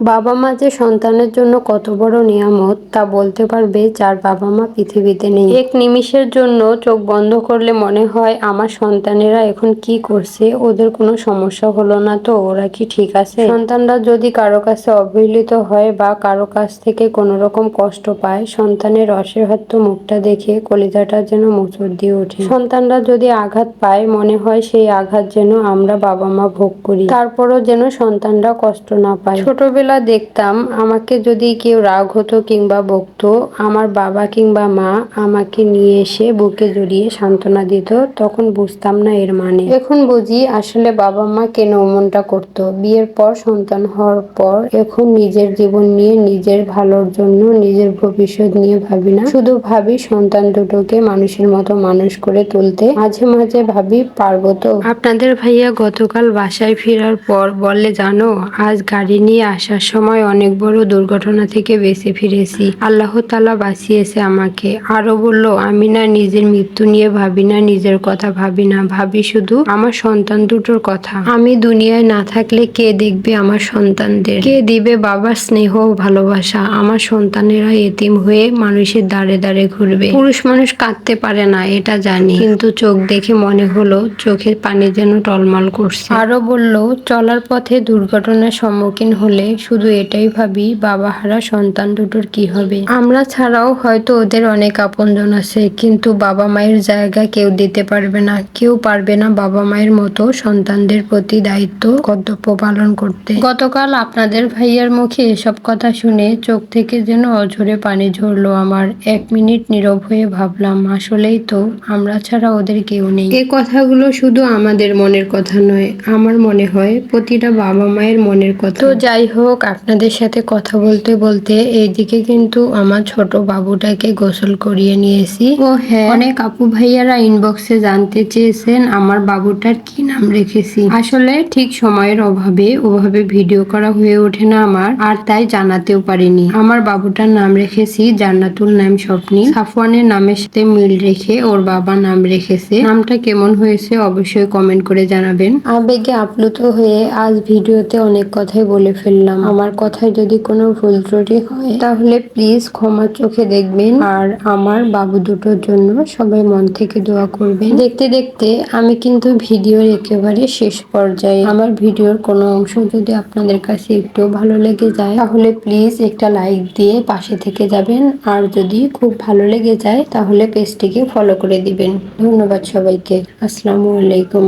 বাবা মা যে সন্তানের জন্য কত বড় নিয়ামত তা বলতে পারবে যার বাবা মা পৃথিবীতে নেই। এক নিমিষের জন্য চোখ বন্ধ করলে মনে হয়, আমার সন্তানেরা এখন কি করছে? ওদের কোনো সমস্যা হলো না তো? ওরা কি ঠিক আছে? সন্তানরা যদি কারও কাছে অবহেলিত হয় বা কারও কাছ থেকে কোনো রকম কষ্ট পায়, সন্তানের অসহায়ত্ব মুখটা দেখে কলিজাটা যেন মোচড় দিয়ে ওঠে। সন্তানরা যদি আঘাত পায়, মনে হয় সেই আঘাত যেন আমরা বাবা মা ভোগ করি। তারপরও যেন সন্তানরা কষ্ট না পায়। ছোটবেলা ছোটবেলা দেখতাম আমাকে যদি কেউ রাগ হতো কিংবা বকতো, আমার বাবা কিংবা মা আমাকে নিয়ে এসে বুকে জড়িয়ে সান্ত্বনা দিত, তখন বুঝতাম না এর মানে। এখন বুঝি আসলে বাবা মা কেন মনটা করতো। বিয়ের পর সন্তান হওয়ার পর এখন নিজের জীবন নিয়ে, নিজের ভালোর জন্য, নিজের ভবিষ্যৎ নিয়ে ভাবি না। শুধু ভাবি সন্তান দুটোকে মানুষের মতো মানুষ করে তুলতে। মাঝে মাঝে ভাবি, পারব তো। আপনাদের ভাইয়া গতকাল বাসায় ফেরার পর বলে জানো, আজ গাড়ি নিয়ে আসা আসার সময় অনেক বড় দুর্ঘটনা থেকে বেঁচে ফিরেছি। আল্লাহ তালা বাঁচিয়েছে আমাকে। আরও বলল, আমি না নিজের মৃত্যু নিয়ে ভাবি না, নিজের কথা ভাবি না। ভাবি শুধু আমার সন্তান দুটোর কথা। আমি দুনিয়ায় না থাকলে কে দেখবে আমার সন্তানদের? কে দিবে বাবার স্নেহ ভালোবাসা? আমার সন্তানেরা এতিম হয়ে মানুষের দাঁড়ে দাঁড়ে ঘুরবে। পুরুষ মানুষ কাঁদতে পারে না, এটা জানি। কিন্তু চোখ দেখে মনে হলো, চোখের পানি যেন টলমল করছে। আরও বলল, চলার পথে দুর্ঘটনার সম্মুখীন হলে শুধু এটাই ভাবি, বাবা হারা সন্তান দুটোর কি হবে? আমরা ছাড়াও হয়তো ওদের অনেক আপনজন আছে, কিন্তু বাবা মায়ের জায়গা কেউ দিতে পারবে না। কেউ পারবে না বাবা মায়ের মতো সন্তানদের প্রতি দায়িত্ব, কর্তব্য পালন করতে। গতকাল আপনাদের ভাইয়ার মুখে এসব কথা শুনে চোখ থেকে যেন অঝরে পানি ঝরলো আমার। এক মিনিট নীরব হয়ে ভাবলাম, আসলেই তো আমরা ছাড়া ওদের কেউ নেই। এ কথাগুলো শুধু আমাদের মনের কথা নয়, আমার মনে হয় প্রতিটা বাবা মায়ের মনের কথা। তো যাই হোক হোক আপনাদের সাথে কথা বলতে বলতে এইদিকে কিন্তু আমার ছোট বাবুটাকে গোসল করিয়ে নিয়েছি। ও হ্যাঁ। অনেক আপু ভাইয়ারা ইনবক্সে জানতে চেয়েছেন আমার বাবুটার কি নাম রেখেছি। আসলে ঠিক সময়ের অভাবে ওভাবে ভিডিও করা হয়ে ওঠে না আমার আর তাই জানাতেও পারিনি। আমার বাবুটার নাম রেখেছি জান্নাতুল নাম স্বপ্নি। সাফওয়ানের নামের সাথে মিল রেখে ওর বাবা নাম রেখেছে। নামটা কেমন হয়েছে অবশ্যই কমেন্ট করে জানাবেন। আবেগে আপ্লুত হয়ে আজ ভিডিওতে অনেক কথাই বলে ফেললাম। আমার কথায় যদি কোনো ভুল ত্রুটি হয়, তাহলে প্লিজ ক্ষমা চোখে দেখবেন। আর আমার বাবু দুটোর জন্য সবাই মন থেকে দোয়া করবেন। দেখতে দেখতে আমি কিন্তু ভিডিওর একেবারে শেষ পর্যায়ে। আমার ভিডিওর কোনো অংশ যদি আপনাদের কাছে একটু ভালো লেগে যায়, তাহলে প্লিজ একটা লাইক দিয়ে পাশে থেকে যাবেন। আর যদি খুব ভালো লেগে যায়, তাহলে পেজটিকে ফলো করে দিবেন। ধন্যবাদ সবাইকে। আসসালামু আলাইকুম।